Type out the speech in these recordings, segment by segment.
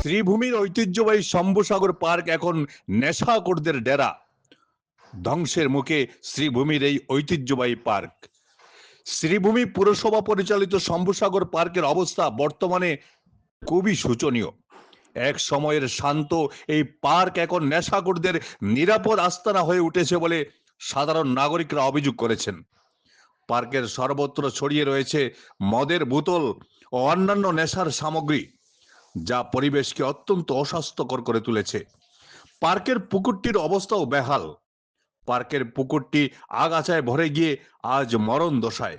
শ্রীভূমির ঐতিহ্যবাহী শম্ভুসাগর পার্ক এখন নেশাকরদের ডেরা। ধ্বংসের মুখে শ্রীভূমির এই ঐতিহ্যবাহী পার্ক। শ্রীভূমি পুরসভা পরিচালিত শম্ভুসাগর পার্কের অবস্থা বর্তমানে খুবই শোচনীয়। এক সময়ের শান্ত এই পার্ক এখন নেশাকরদের নিরাপদ আস্তানা হয়ে উঠেছে বলে সাধারণ নাগরিকরা অভিযোগ করেছেন। পার্কের সর্বত্র ছড়িয়ে রয়েছে মদের বোতল ও অন্যান্য নেশার সামগ্রী। যা পরিবেশকে অত্যন্ত অস্বাস্থ্যকর করে তুলেছে। পার্কের পুকুরটির অবস্থাও বেহাল। পার্কের পুকুরটি আগাছায় ভরে গিয়ে আজ মরণ দশায়।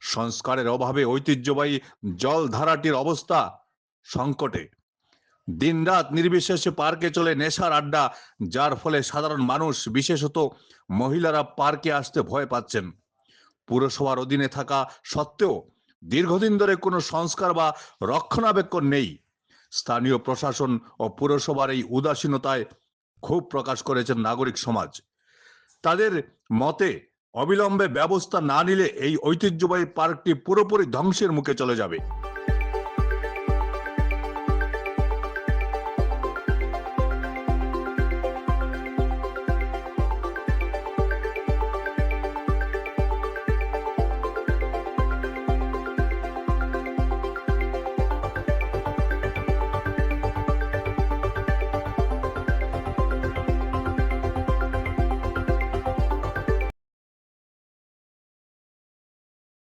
সংস্কারের অভাবে ঐতিহ্যবাহী জলধারাটির অবস্থা সংকটে। দিনরাত নির্বিশেষে পার্কে চলে নেশার আড্ডা, যার ফলে সাধারণ মানুষ, বিশেষত মহিলারা পার্কে আসতে ভয় পাচ্ছেন। পুরসভার অধীনে থাকা সত্ত্বেও দীর্ঘদিন ধরে কোনো সংস্কার বা রক্ষণাবেক্ষণ নেই। স্থানীয় প্রশাসন ও পুরসভার এই উদাসীনতায় ক্ষোভ প্রকাশ করেছেন নাগরিক সমাজ। তাদের মতে, অবিলম্বে ব্যবস্থা না নিলে এই ঐতিহ্যবাহী পার্কটি পুরোপুরি ধ্বংসের মুখে চলে যাবে।